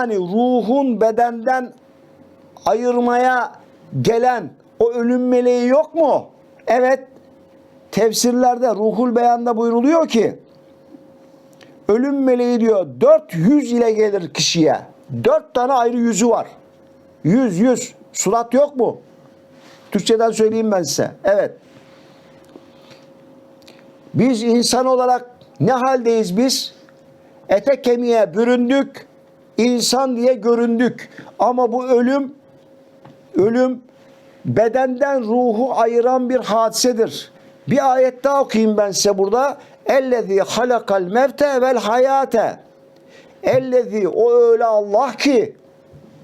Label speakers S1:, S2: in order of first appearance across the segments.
S1: Yani ruhun bedenden ayırmaya gelen o ölüm meleği yok mu? Evet. Tefsirlerde ruhul beyanda buyruluyor ki ölüm meleği diyor 400 ile gelir kişiye. 4 tane ayrı yüzü var. Yüz yüz. Surat yok mu? Türkçeden söyleyeyim ben size. Evet. Biz insan olarak ne haldeyiz biz? Ete kemiğe büründük. İnsan diye göründük. Ama bu ölüm ölüm bedenden ruhu ayıran bir hadisedir. Bir ayet daha okuyayım ben size burada. Ellezî halakal mevte vel hayate. Ellezî o öyle Allah ki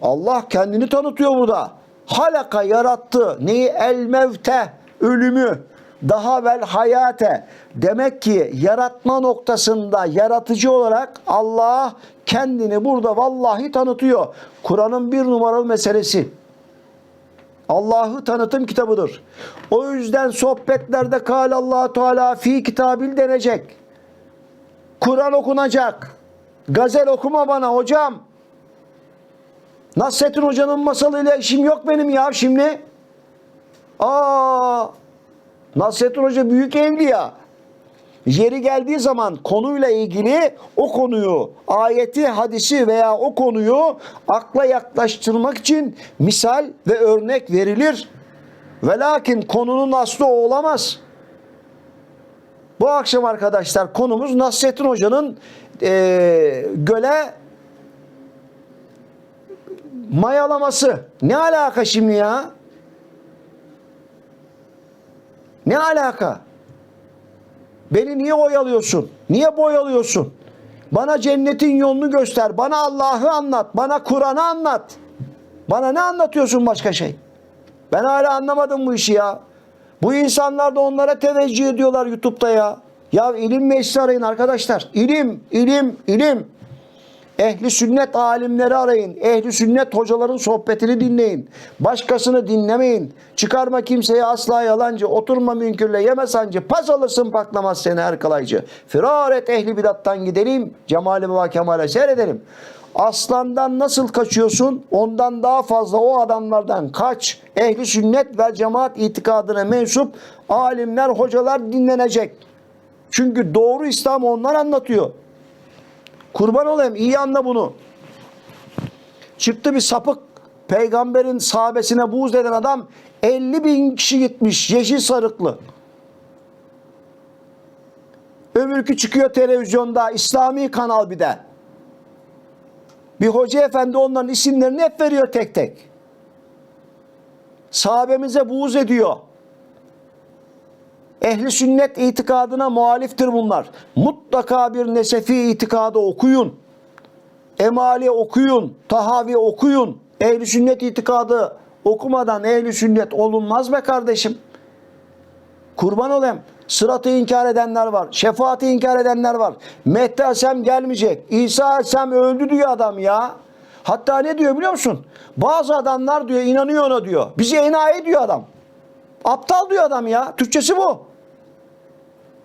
S1: Allah kendini tanıtıyor burada. Halaka yarattı. Neyi? El mevte. Ölümü. Daha vel hayate. Demek ki yaratma noktasında yaratıcı olarak Allah kendini burada vallahi tanıtıyor. Kur'an'ın bir numaralı meselesi. Allah'ı tanıtım kitabıdır. O yüzden sohbetlerde kal Allah Teala fi kitabil denecek. Kur'an okunacak. Gazel okuma bana hocam. Nasrettin Hoca'nın masalıyla işim yok benim ya şimdi. Aa, Nasrettin Hoca büyük evliya. Yeri geldiği zaman konuyla ilgili o konuyu, ayeti, hadisi veya o konuyu akla yaklaştırmak için misal ve örnek verilir. Ve lakin konunun aslı o olamaz. Bu akşam arkadaşlar konumuz Nasrettin Hoca'nın eee, göle mayalaması. Ne alaka şimdi ya? Ne alaka? Beni niye oyalıyorsun? Niye boyalıyorsun? Bana cennetin yolunu göster. Bana Allah'ı anlat. Bana Kur'an'ı anlat. Bana ne anlatıyorsun başka şey? Ben hala anlamadım bu işi ya. Bu insanlar da onlara teveccüh ediyorlar YouTube'da ya. Ya ilim meclisi arayın arkadaşlar. İlim, ilim, ilim. Ehli sünnet alimleri arayın. Ehli sünnet hocaların sohbetini dinleyin. Başkasını dinlemeyin. Çıkarma kimseye asla yalancı. Oturma münkürle yeme sancı. Pas alırsın paklamaz seni her kalaycı. Firar et ehli bidattan gidelim. Cemali baba kemale seyredelim. Aslandan nasıl kaçıyorsun? Ondan daha fazla o adamlardan kaç. Ehli sünnet ve cemaat itikadına mensup alimler, hocalar dinlenecek. Çünkü doğru İslam onlar anlatıyor. Kurban olayım iyi anla bunu. Çıktı bir sapık peygamberin sahabesine buğz eden adam 50 bin kişi gitmiş yeşil sarıklı. Öbürkü çıkıyor televizyonda İslami kanal bir de. Bir hoca efendi onların isimlerini hep veriyor tek tek. Sahabemize buğz ediyor. Ehli sünnet itikadına muhaliftir bunlar. Mutlaka bir nesefi itikadı okuyun. Emali okuyun. Tahavi okuyun. Ehli sünnet itikadı okumadan ehli sünnet olunmaz be kardeşim. Kurban olayım. Sıratı inkar edenler var. Şefaati inkar edenler var. Mehdi Aleyhisselam gelmeyecek. İsa Aleyhisselam öldü diyor adam ya. Hatta ne diyor biliyor musun? Bazı adamlar diyor inanıyor ona diyor. Bizi enayi diyor adam. Aptal diyor adam ya. Türkçesi bu.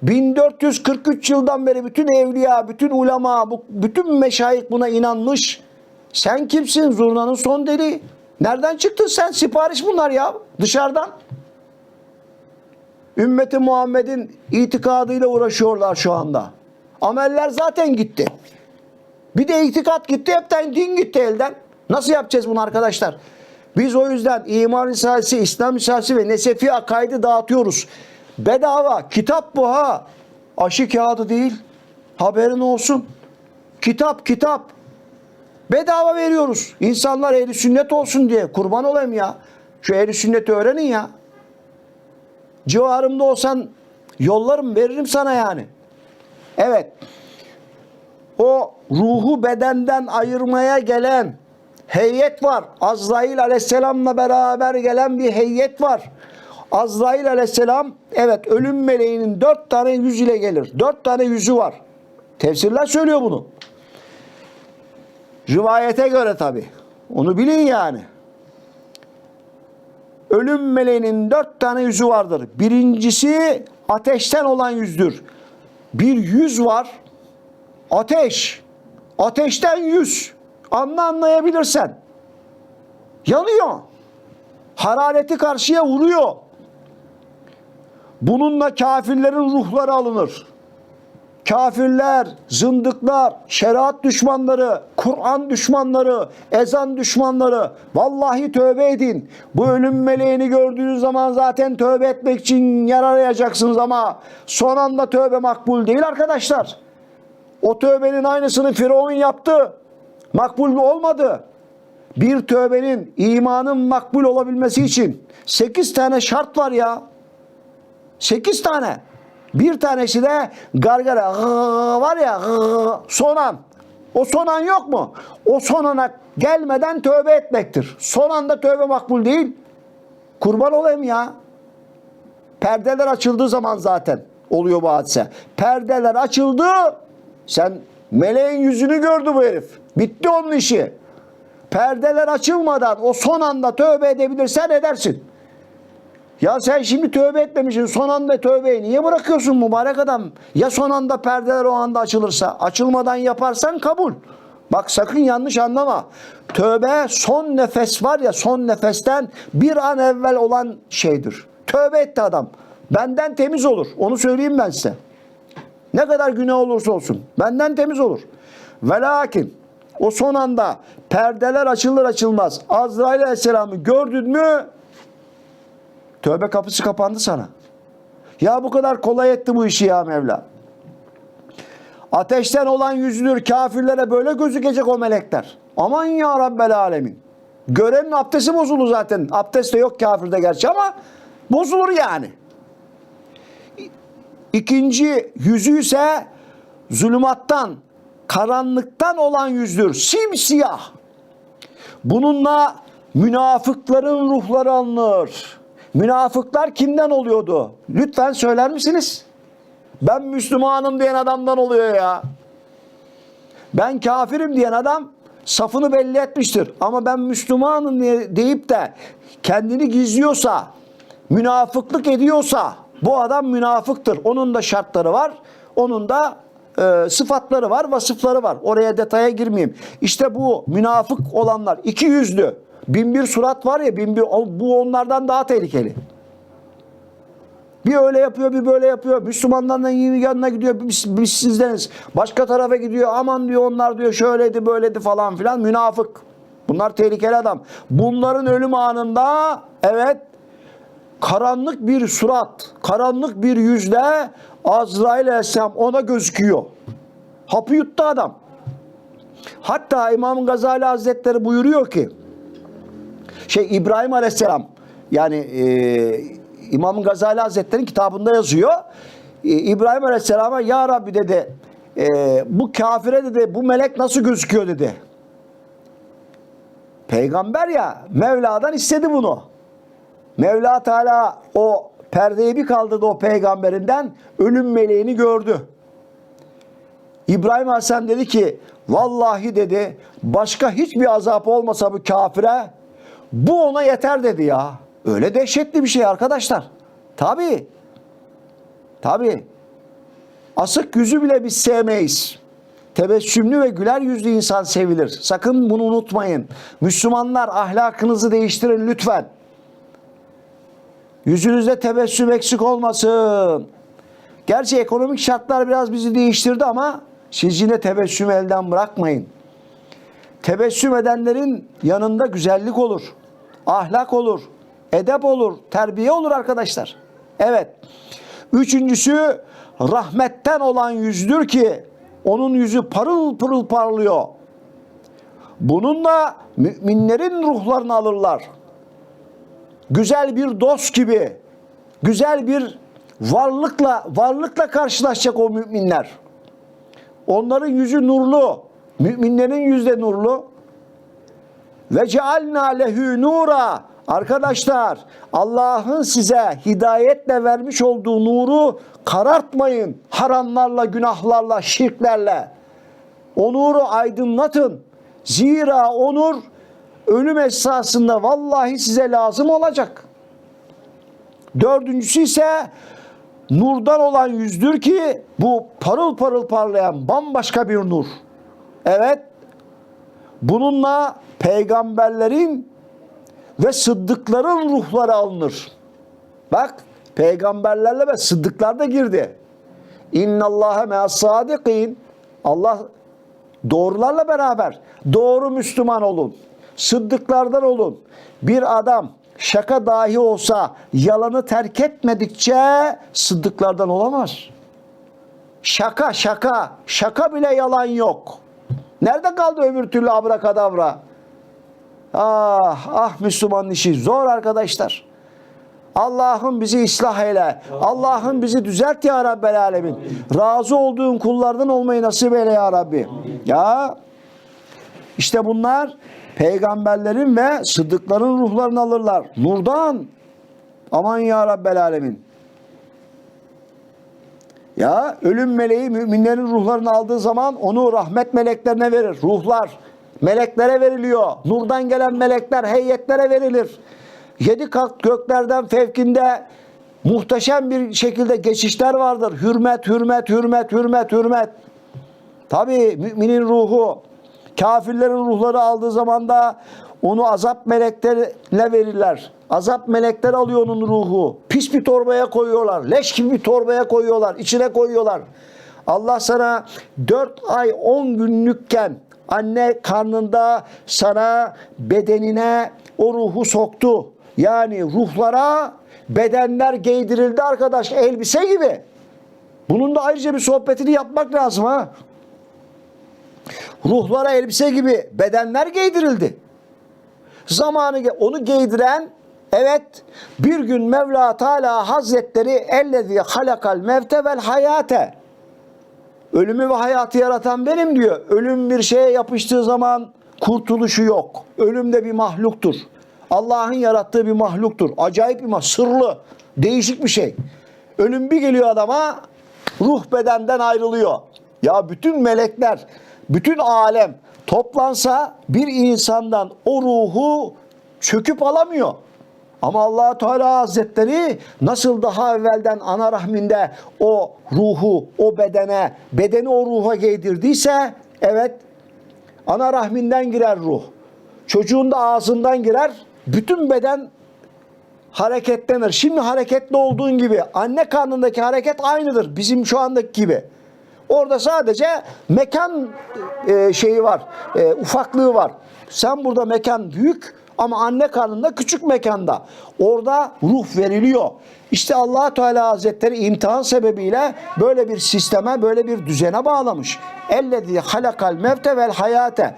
S1: 1443 yıldan beri bütün evliya, bütün ulema, bütün meşayih buna inanmış. Sen kimsin? Zurnanın son deli. Nereden çıktın sen? Sipariş bunlar ya. Dışarıdan. Ümmeti Muhammed'in itikadıyla uğraşıyorlar şu anda. Ameller zaten gitti. Bir de itikat gitti, hepten din gitti elden. Nasıl yapacağız bunu arkadaşlar? Biz o yüzden iman risalesi, İslam risalesi ve nesefi akaidi dağıtıyoruz. Bedava. Kitap bu ha. Aşı kağıdı değil. Haberin olsun. Kitap, kitap. Bedava veriyoruz. İnsanlar ehli sünnet olsun diye. Kurban olayım ya. Şu ehli sünneti öğrenin ya. Civarımda olsan yollarım veririm sana yani. Evet. O ruhu bedenden ayırmaya gelen heyet var. Azrail aleyhisselamla beraber gelen bir heyet var. Azrail aleyhisselam evet ölüm meleğinin dört tane yüz ile gelir. Dört tane yüzü var. Tefsirler söylüyor bunu. Rivayete göre tabi. Onu bilin yani. Ölüm meleğinin dört tane yüzü vardır. Birincisi ateşten olan yüzdür. Bir yüz var. Ateş. Ateşten yüz. Anla anlayabilirsen. Yanıyor. Harareti karşıya vuruyor. Bununla kafirlerin ruhları alınır. Kafirler, zındıklar, şeriat düşmanları, Kur'an düşmanları, ezan düşmanları vallahi tövbe edin. Bu ölüm meleğini gördüğünüz zaman zaten tövbe etmek için yer arayacaksınız ama son anda tövbe makbul değil arkadaşlar. O tövbenin aynısını Firavun yaptı. Makbul olmadı. Bir tövbenin imanın makbul olabilmesi için 8 tane şart var ya. 8 tane. Bir tanesi de gargara var ya gıı, son an. O son an yok mu? O son ana gelmeden tövbe etmektir. Son anda tövbe makbul değil. Kurban olayım ya. Perdeler açıldığı zaman zaten oluyor bu hadise. Perdeler açıldı. Sen meleğin yüzünü gördü bu herif. Bitti onun işi. Perdeler açılmadan o son anda tövbe edebilirsen edersin. Ya sen şimdi tövbe etmemişsin. Son anda tövbeyi niye bırakıyorsun mübarek adam? Ya son anda perdeler o anda açılırsa? Açılmadan yaparsan kabul. Bak sakın yanlış anlama. Tövbe son nefes var ya son nefesten bir an evvel olan şeydir. Tövbe etti adam. Benden temiz olur. Onu söyleyeyim ben size. Ne kadar günah olursa olsun. Benden temiz olur. Ve lakin o son anda perdeler açılır açılmaz Azrail Aleyhisselam'ı gördün mü Tövbe kapısı kapandı sana. Ya bu kadar kolay etti bu işi ya Mevla. Ateşten olan yüzülür kafirlere böyle gözükecek o melekler. Aman ya Rabbel Alemin. Görenin abdesti bozulur zaten. Abdest de yok kafirde gerçi ama bozulur yani. İkinci yüzü ise zulümattan, karanlıktan olan yüzdür. Simsiyah. Bununla münafıkların ruhları alınır. Münafıklar kimden oluyordu? Lütfen söyler misiniz? Ben Müslümanım diyen adamdan oluyor ya. Ben kafirim diyen adam safını belli etmiştir. Ama ben Müslümanım diye- deyip de kendini gizliyorsa, münafıklık ediyorsa bu adam münafıktır. Onun da şartları var. Onun da e, sıfatları var, vasıfları var. Oraya detaya girmeyeyim. İşte bu münafık olanlar iki yüzlü. Bin bir surat var ya, bin bir, bu onlardan daha tehlikeli. Bir öyle yapıyor, bir böyle yapıyor. Müslümanlarla yanına gidiyor. Biz, biz sizdeniz. Başka tarafa gidiyor. Aman diyor onlar diyor şöyleydi, böyleydi falan filan. Münafık. Bunlar tehlikeli adam. Bunların ölüm anında evet karanlık bir surat, karanlık bir yüzle Azrail Aleyhisselam ona gözüküyor. Hapı yuttu adam. Hatta İmam Gazali Hazretleri buyuruyor ki şey İbrahim Aleyhisselam yani e, İmam Gazali Hazretleri'nin kitabında yazıyor. E, İbrahim Aleyhisselam'a ya Rabbi dedi e, bu kafire dedi bu melek nasıl gözüküyor dedi. Peygamber ya Mevla'dan istedi bunu. Mevla Teala o perdeyi bir kaldırdı o peygamberinden ölüm meleğini gördü. İbrahim Aleyhisselam dedi ki vallahi dedi başka hiçbir azap olmasa bu kafire bu ona yeter dedi ya. Öyle dehşetli bir şey arkadaşlar. Tabi. Tabi. Asık yüzü bile biz sevmeyiz. Tebessümlü ve güler yüzlü insan sevilir. Sakın bunu unutmayın. Müslümanlar ahlakınızı değiştirin lütfen. Yüzünüzde tebessüm eksik olmasın. Gerçi ekonomik şartlar biraz bizi değiştirdi ama siz yine tebessümü elden bırakmayın. Tebessüm edenlerin yanında güzellik olur, ahlak olur, edep olur, terbiye olur arkadaşlar. Evet. Üçüncüsü rahmetten olan yüzdür ki onun yüzü parıl pırıl parlıyor. Bununla müminlerin ruhlarını alırlar. Güzel bir dost gibi, güzel bir varlıkla varlıkla karşılaşacak o müminler. Onların yüzü nurlu, müminlerin yüzü de nurlu. Ve cealna lehü nura. Arkadaşlar Allah'ın size hidayetle vermiş olduğu nuru karartmayın. Haramlarla, günahlarla, şirklerle. O nuru aydınlatın. Zira o nur ölüm esasında vallahi size lazım olacak. Dördüncüsü ise nurdan olan yüzdür ki bu parıl parıl parlayan bambaşka bir nur. Evet Bununla peygamberlerin ve sıddıkların ruhları alınır. Bak peygamberlerle ve sıddıklar da girdi. İnna Allahe me'as sadikin. Allah doğrularla beraber doğru Müslüman olun. Sıddıklardan olun. Bir adam şaka dahi olsa yalanı terk etmedikçe sıddıklardan olamaz. Şaka şaka. Şaka bile yalan yok. Nerede kaldı öbür türlü abrakadabra? Ah ah Müslümanın işi zor arkadaşlar. Allah'ım bizi ıslah eyle. Allah'ım bizi düzelt ya Rabbel Alemin. Razı olduğun kullardan olmayı nasip eyle ya Rabbi. Ya işte bunlar peygamberlerin ve sıddıkların ruhlarını alırlar. Nurdan. Aman ya Rabbel Alemin. Ya ölüm meleği müminlerin ruhlarını aldığı zaman onu rahmet meleklerine verir. Ruhlar meleklere veriliyor. Nurdan gelen melekler heyetlere verilir. Yedi kat göklerden fevkinde muhteşem bir şekilde geçişler vardır. Hürmet, hürmet, hürmet, hürmet, hürmet. Tabi müminin ruhu kafirlerin ruhları aldığı zaman da onu azap meleklerine verirler. Azap melekler alıyor onun ruhu. Pis bir torbaya koyuyorlar. Leş gibi bir torbaya koyuyorlar. içine koyuyorlar. Allah sana 4 ay 10 günlükken anne karnında sana bedenine o ruhu soktu. Yani ruhlara bedenler giydirildi arkadaş elbise gibi. Bunun da ayrıca bir sohbetini yapmak lazım ha. Ruhlara elbise gibi bedenler giydirildi. Zamanı onu giydiren evet bir gün Mevla Teala Hazretleri ellezi halakal mevte vel hayate ölümü ve hayatı yaratan benim diyor. Ölüm bir şeye yapıştığı zaman kurtuluşu yok. Ölüm de bir mahluktur. Allah'ın yarattığı bir mahluktur. Acayip bir mahluk. Sırlı. Değişik bir şey. Ölüm bir geliyor adama ruh bedenden ayrılıyor. Ya bütün melekler, bütün alem toplansa bir insandan o ruhu çöküp alamıyor. Ama allah Teala Hazretleri nasıl daha evvelden ana rahminde o ruhu, o bedene, bedeni o ruha giydirdiyse evet ana rahminden girer ruh. Çocuğun da ağzından girer. Bütün beden hareketlenir. Şimdi hareketli olduğun gibi anne karnındaki hareket aynıdır bizim şu andaki gibi. Orada sadece mekan e, şeyi var, e, ufaklığı var. Sen burada mekan büyük ama anne karnında küçük mekanda. Orada ruh veriliyor. İşte allah Teala Hazretleri imtihan sebebiyle böyle bir sisteme, böyle bir düzene bağlamış. Ellezî halakal mevte vel hayate.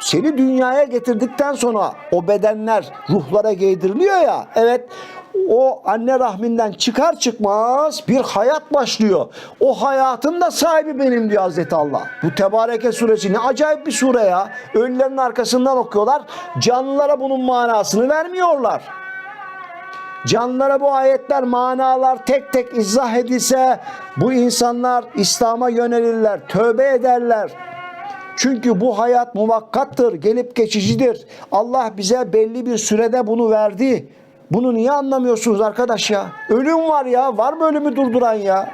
S1: Seni dünyaya getirdikten sonra o bedenler ruhlara giydiriliyor ya. Evet o anne rahminden çıkar çıkmaz bir hayat başlıyor. O hayatın da sahibi benim diyor Hazreti Allah. Bu Tebareke suresi ne acayip bir sure ya. Ölülerin arkasından okuyorlar. Canlılara bunun manasını vermiyorlar. Canlılara bu ayetler, manalar tek tek izah edilse bu insanlar İslam'a yönelirler, tövbe ederler. Çünkü bu hayat muvakkattır, gelip geçicidir. Allah bize belli bir sürede bunu verdi. Bunu niye anlamıyorsunuz arkadaş ya? Ölüm var ya. Var mı ölümü durduran ya?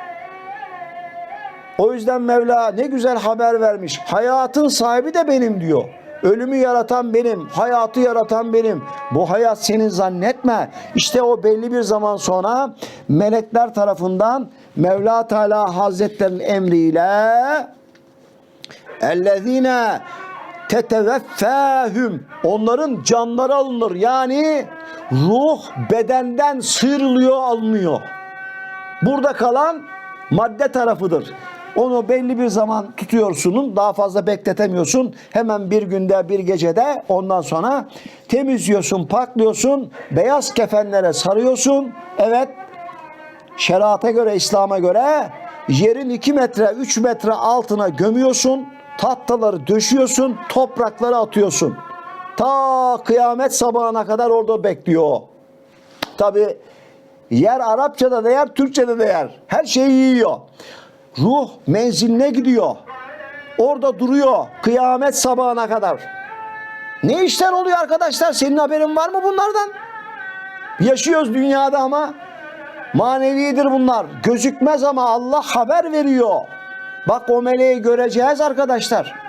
S1: O yüzden Mevla ne güzel haber vermiş. Hayatın sahibi de benim diyor. Ölümü yaratan benim, hayatı yaratan benim. Bu hayat senin zannetme. İşte o belli bir zaman sonra melekler tarafından Mevla Teala Hazretlerinin emriyle ellezine teteveffâhüm onların canları alınır. Yani ruh bedenden sıyrılıyor alınıyor. Burada kalan madde tarafıdır. Onu belli bir zaman tutuyorsun, daha fazla bekletemiyorsun. Hemen bir günde, bir gecede ondan sonra temizliyorsun, paklıyorsun, beyaz kefenlere sarıyorsun. Evet, şerata göre, İslam'a göre yerin 2 metre, 3 metre altına gömüyorsun. Tahtaları döşüyorsun, toprakları atıyorsun. Ta kıyamet sabahına kadar orada bekliyor. Tabi yer Arapçada da yer, Türkçede de yer. Her şeyi yiyor. Ruh menziline gidiyor. Orada duruyor kıyamet sabahına kadar. Ne işler oluyor arkadaşlar? Senin haberin var mı bunlardan? Yaşıyoruz dünyada ama manevidir bunlar. Gözükmez ama Allah haber veriyor. Bak o meleği göreceğiz arkadaşlar.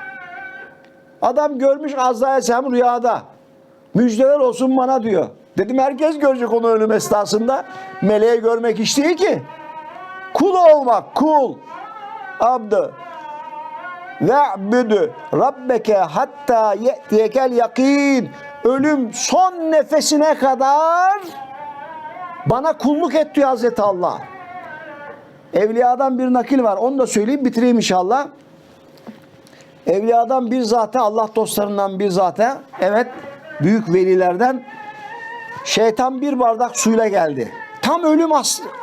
S1: Adam görmüş Azrail Sem rüyada. Müjdeler olsun bana diyor. Dedim herkes görecek onu ölüm esnasında. Meleği görmek iş değil ki. Kul olmak, kul. Abdı. Ve'büdü rabbeke hatta ye'tiyekel yakin. Ölüm son nefesine kadar bana kulluk et diyor Hazreti Allah. Evliyadan bir nakil var. Onu da söyleyeyim bitireyim inşallah. Evliyadan bir zate, Allah dostlarından bir zate, evet büyük velilerden şeytan bir bardak suyla geldi. Tam ölüm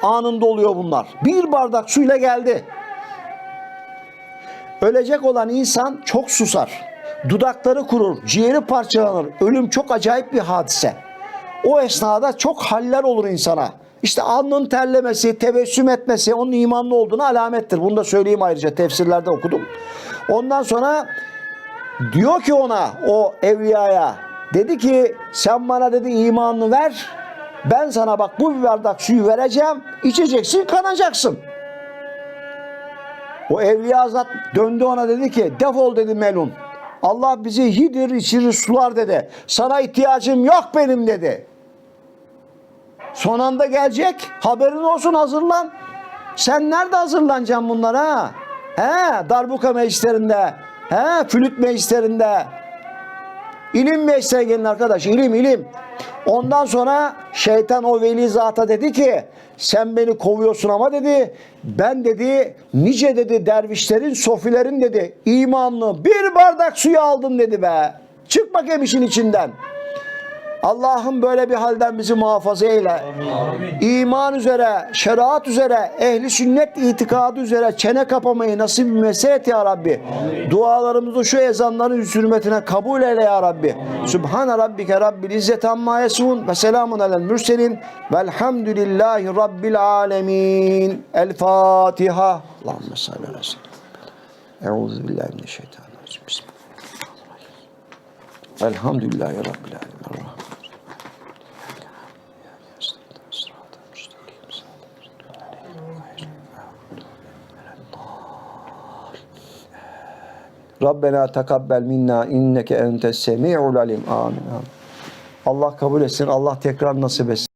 S1: anında oluyor bunlar. Bir bardak suyla geldi. Ölecek olan insan çok susar. Dudakları kurur, ciğeri parçalanır. Ölüm çok acayip bir hadise. O esnada çok haller olur insana. İşte alnın terlemesi, tebessüm etmesi onun imanlı olduğunu alamettir. Bunu da söyleyeyim ayrıca tefsirlerde okudum. Ondan sonra diyor ki ona o evliyaya dedi ki sen bana dedi imanını ver. Ben sana bak bu bir bardak suyu vereceğim. içeceksin kanacaksın. O evliya zat döndü ona dedi ki defol dedi melun. Allah bizi hidir içirir sular dedi. Sana ihtiyacım yok benim dedi. Son anda gelecek. Haberin olsun hazırlan. Sen nerede hazırlanacaksın bunlara? He, darbuka meclislerinde. He, flüt meclislerinde. İlim meclisine gelin arkadaş. ilim ilim. Ondan sonra şeytan o veli zata dedi ki sen beni kovuyorsun ama dedi ben dedi nice dedi dervişlerin sofilerin dedi imanlı bir bardak suyu aldım dedi be. Çık bakayım işin içinden. Allah'ım böyle bir halden bizi muhafaza eyle. İman üzere, şeriat üzere, ehli sünnet itikadı üzere çene kapamayı nasip mesele et ya Rabbi. Dualarımızı şu ezanların hürmetine kabul eyle ya Rabbi. Sübhane rabbike rabbil izzeti amma yasifun ve selamun alel mürselin velhamdülillahi rabbil alemin. El Fatiha. Allahümme salli ala seyyidina. Euzu billahi mineşşeytanirracim. Bismillahirrahmanirrahim. Elhamdülillahi rabbil alemin. Rabbena tekabbel minna inneke entes semi'ul alim. Amin. Allah kabul etsin. Allah tekrar nasip etsin.